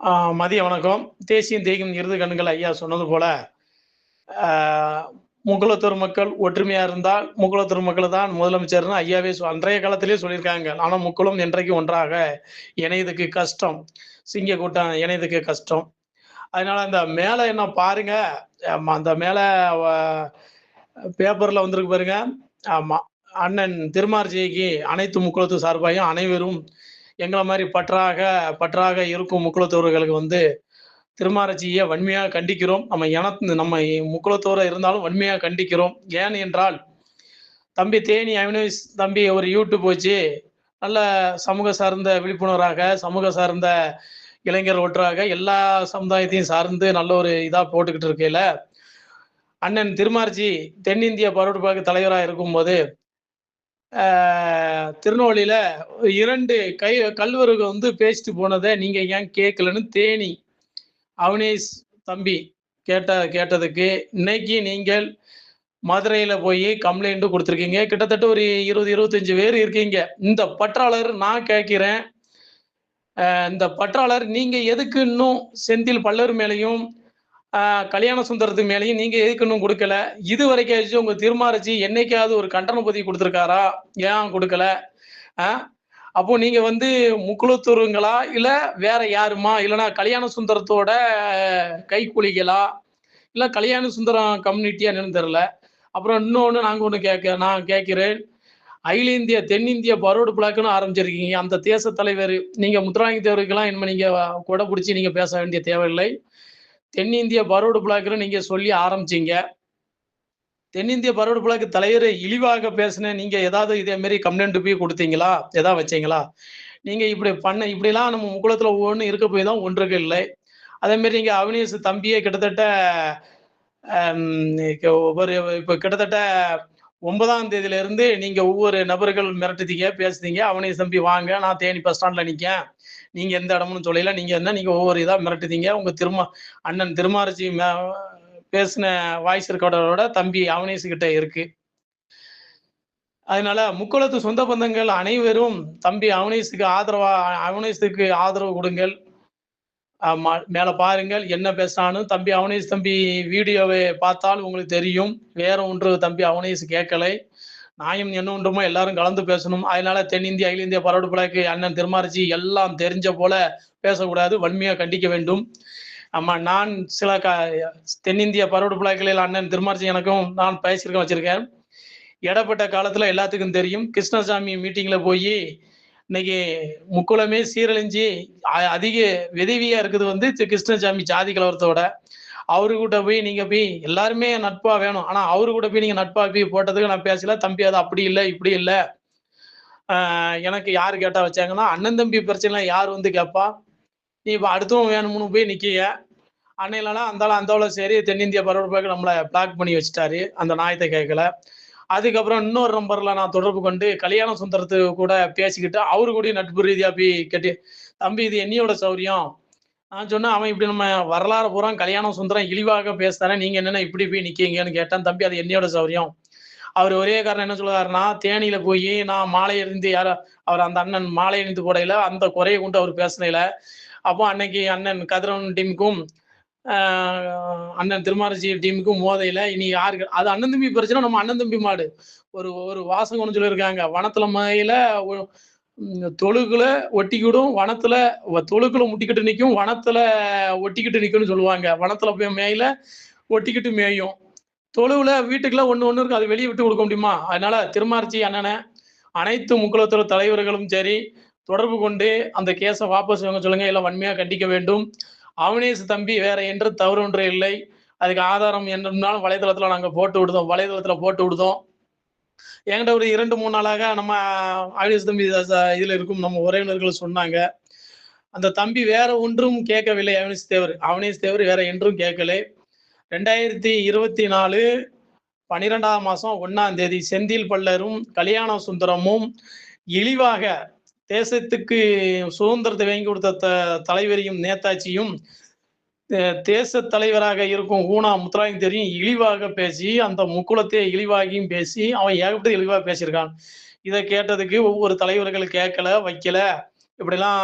மதிய வணக்கம். தேசியம் தேய்க்கும் இறுதி கண்கள் ஐயா சொன்னது போல, ஆ முக்குளத்தூர் மக்கள் ஒற்றுமையா இருந்தால், முக்குளத்தூர் மக்கள் தான் முதலமைச்சர்னு ஐயாவே அன்றைய காலத்திலேயே சொல்லியிருக்காங்க. ஆனால் முக்குளம் இன்றைக்கு ஒன்றாக இணையதுக்கு கஷ்டம். சிங்க கூட்டம் இணையதுக்கு கஷ்டம். அதனால அந்த மேலே என்ன பாருங்க, ஆமா அந்த மேலே பேப்பர்ல வந்திருக்கு பாருங்க. ஆமா. அண்ணன் திருமார்ஜிக்கு அனைத்து முக்குளத்து சார்பாயும் அனைவரும் எங்களை மாதிரி பற்றாக பற்றாக இருக்கும் முக்குளத்தோர்களுக்கு வந்து திருமார்ஜிய வன்மையாக கண்டிக்கிறோம். நம்ம இனத் நம்ம முக்குளத்தோரை இருந்தாலும் வன்மையாக கண்டிக்கிறோம். ஏன் என்றால், தம்பி தேனி அவினாஷ் தம்பி ஒரு யூடியூப் வச்சு, நல்ல சமூக சார்ந்த விழிப்புணர்வாக, சமூக சார்ந்த இளைஞர் ஒற்றாக எல்லா சமுதாயத்தையும் சார்ந்து நல்ல ஒரு இதாக போட்டுக்கிட்டு இருக்கையில, அண்ணன் திருமார்ஜி தென்னிந்திய பரோடு பாக்கு தலைவரா இருக்கும்போது, திருநோலியில இரண்டு கை கல்வர்க வந்து பேசிட்டு போனதை நீங்க ஏன் கேட்கலன்னு தேனி அவனேஷ் தம்பி கேட்ட கேட்டதுக்கு, இன்னைக்கு நீங்கள் மதுரையில போய் கம்ப்ளைண்ட் கொடுத்துருக்கீங்க கிட்டத்தட்ட ஒரு 20, 25 பேர் இருக்கீங்க. இந்த பற்றாளர் நான் கேட்கிறேன். இந்த பற்றாளர் நீங்க எதுக்கு இன்னும் செந்தில் பல்லர் மேலையும் கல்யாண சுந்தரத்து மேலேயும் நீங்க எதுக்கு இன்னும் இது இதுவரைக்காச்சும் உங்க தீர்மானிச்சு என்னைக்காவது ஒரு கண்டன பதிவு கொடுத்துருக்காரா ஏன் கொடுக்கல ஆ அப்போ நீங்க வந்து முக்குளத்தூருங்களா? இல்ல வேற யாருமா? இல்லைன்னா கல்யாண சுந்தரத்தோட கைக்கூலிகளா? இல்ல கல்யாண சுந்தரம் கம்யூனிட்டியா என்னன்னு தெரியல. அப்புறம் இன்னொன்று நாங்க ஒன்று கேட்க நான் கேட்கிறேன். அகில இந்திய தென்னிந்திய பரோடு பிளாக்குன்னு ஆரம்பிச்சிருக்கீங்க. அந்த தேச தலைவர் நீங்க முத்துராங்கி தேவருக்கெல்லாம் இனிமே நீங்க கொடை பிடிச்சி நீங்க பேச வேண்டிய தேவையில்லை. தென்னிந்திய பரோடு பிளாக்ன்னு நீங்க சொல்லி ஆரம்பிச்சீங்க. தென்னிந்திய பரோடு பிளாக் தலைவர் இழிவாக பேசினேன் நீங்க ஏதாவது இதே மாதிரி கம்ப்ளைண்ட் போய் கொடுத்தீங்களா ஏதாவது வச்சீங்களா? நீங்க இப்படி பண்ண இப்படிலாம் நம்ம முக்குளத்துல ஒவ்வொன்றும் இருக்க போய் தான் ஒன்றுக்கு இல்லை. அதே நீங்கள் நீங்க அவினேஷ் தம்பியே கிட்டத்தட்ட ஒவ்வொரு ஒரு இப்ப கிட்டத்தட்ட 9ஆம் தேதியிலிருந்து நீங்க ஒவ்வொரு நபர்கள் மிரட்டுதீங்க, பேசுதீங்க. அவனையும் தம்பி வாங்க, நான் தேனி பஸ் ஸ்டாண்ட்ல நிற்கேன் நீங்க எந்த இடமும் சொல்லல. நீங்க என்ன நீங்க ஒவ்வொரு இதா மிரட்டுதீங்க. உங்க திருமா அண்ணன் திருமாரிச்சி மே பேசின வாய்ஸ் ரெக்கார்டரோட தம்பி அவினேஷ் கிட்ட இருக்கு. அதனால முக்குளத்து சொந்த பந்தங்கள் அனைவரும் தம்பி அவனேசுக்கு ஆதரவா அவனேசுக்கு ஆதரவு கொடுங்கள் ஆமா. மேல பாருங்கள். என்ன பேசினான்னு தம்பி அவனேஷ் தம்பி வீடியோவை பார்த்தால் உங்களுக்கு தெரியும். வேற ஒன்று தம்பி அவனேஷ் கேட்கலை. நாயும் என்ன ஒன்றுமோ எல்லாரும் கலந்து பேசணும். அதனால தென்னிந்திய, அகில இந்திய பரோடு அண்ணன் திருமாரிச்சி எல்லாம் தெரிஞ்ச போல பேசக்கூடாது. வன்மையா கண்டிக்க வேண்டும். ஆமா. நான் சில க தென்னிந்திய பரோடு அண்ணன் திருமாரிச்சி எனக்கும் நான் பேசியிருக்கேன் வச்சிருக்கேன். இடைப்பட்ட காலத்துல எல்லாத்துக்கும் தெரியும். கிருஷ்ணசாமி மீட்டிங்ல போய் இன்னைக்கு முக்குளமே சீரழிஞ்சு அ அதிக விதவியா இருக்குது வந்து கிருஷ்ணசாமி ஜாதி கலவரத்தோட. அவரு கூட போய் நீங்க போய் எல்லாருமே நட்பா வேணும். ஆனா அவரு கூட போய் நீங்க நட்பா போய் போட்டதுக்கு நான் பேசல. தம்பி அது அப்படி இல்லை இப்படி இல்லை எனக்கு யார் கேட்டா வச்சாங்கன்னா, அண்ணன் தம்பி பிரச்சனை யார் வந்து கேட்பா? நீ இப்ப அடுத்தவன் வேணும்னு போய் நிக்கீங்க. அன்னையிலலாம் அந்தாலும் அந்தாலும் சரி தென்னிந்திய பரவாயில்ல நம்மளை பிளாக் பண்ணி வச்சுட்டாரு. அந்த நாயத்தை கேட்கல. அதுக்கப்புறம் இன்னொரு நம்பர்ல நான் தொடர்பு கொண்டு கல்யாண சுந்தரத்து கூட பேசிக்கிட்டு, அவரு கூட நட்பு ரீதியா போய் கேட்டு, தம்பி இது என்னையோட சௌரியம். நான் சொன்னேன், அவன் இப்படி நம்ம வரலாறு பூரா கல்யாணம் சுந்தரம் இழிவாக பேசுறானே, நீங்க என்னென்ன இப்படி போய் நிக்கீங்கன்னு கேட்டேன். தம்பி அது என்னையோட சௌரியம். அவர் ஒரே காரணம் என்ன சொல்லுவாருன்னா, தேனியில போய் நான் மாலை எறிந்து யாரோ அவர் அந்த அண்ணன் மாலை எறிந்து போடையில அந்த குறையை கொண்டு அவர் பேசினையில, அப்போ அன்னைக்கு அண்ணன் கதிரவன் டீமுக்கும், அண்ணன் திருமாரசி டீமுக்கும் மோதையில இனி யாருக்கு அது அண்ணன் தம்பி பிரச்சனை நம்ம அண்ணன் தம்பி மாடு. ஒரு ஒரு வாசகம் ஒன்று சொல்லியிருக்காங்க. வனத்துல மேயில ஒ ஒட்டிக்கிடும், வனத்துல தொழுக்குல முட்டிக்கிட்டு நிற்கும் வனத்துல ஒட்டிக்கிட்டு நிற்கும்னு சொல்லுவாங்க. வனத்துல போய் மேயில ஒட்டிக்கிட்டு மேயும். தொழுவுல வீட்டுக்குள்ள ஒன்று ஒன்று இருக்கும். அது வெளியே விட்டு கொடுக்க முடியுமா? அதனால திருமார்ச்சி அண்ணனை அனைத்து முக்குளத்தூர் தலைவர்களும் சரி, தொடர்பு கொண்டு அந்த கேஸை வாபஸ் வாங்க சொல்லுங்க. இல்லை வன்மையாக கண்டிக்க வேண்டும். அவனேசு தம்பி வேற என்று தவறு ஒன்று இல்லை. அதுக்கு ஆதாரம் என்னன்னாலும் வலைதளத்துல நாங்க போட்டு விடுதோம். வலைதளத்துல போட்டு விடுதோம். என்கிட்ட ஒரு 2, 3 நாளாக நம்ம அவினேஷ் தம்பி ச இதுல இருக்கும் நம்ம உறவினர்கள் சொன்னாங்க. அந்த தம்பி வேற ஒன்றும் கேட்கவில்லை அவினேஷ் தேவர். அவினேஷ் தேவர் வேற என்றும் கேட்கலை. 2024 12ஆம் மாசம் ஒன்னாம் தேதி செந்தில் பல்லரும், கல்யாண சுந்தரமும் இழிவாக தேசத்துக்கு சுதந்திரத்தை வாங்கி கொடுத்த த தலைவரையும், நேதாஜியும் தேச தலைவராக இருக்கும் ஊனா முத்துராமலிங்க தெரியும் இழிவாக பேசி, அந்த முக்குளத்தை இழிவாகியும் பேசி, அவன் ஏகப்பட்டது இழிவாக பேசியிருக்கான். இதை கேட்டதுக்கு ஒவ்வொரு தலைவர்கள் கேட்கல, வைக்கல. இப்படிலாம்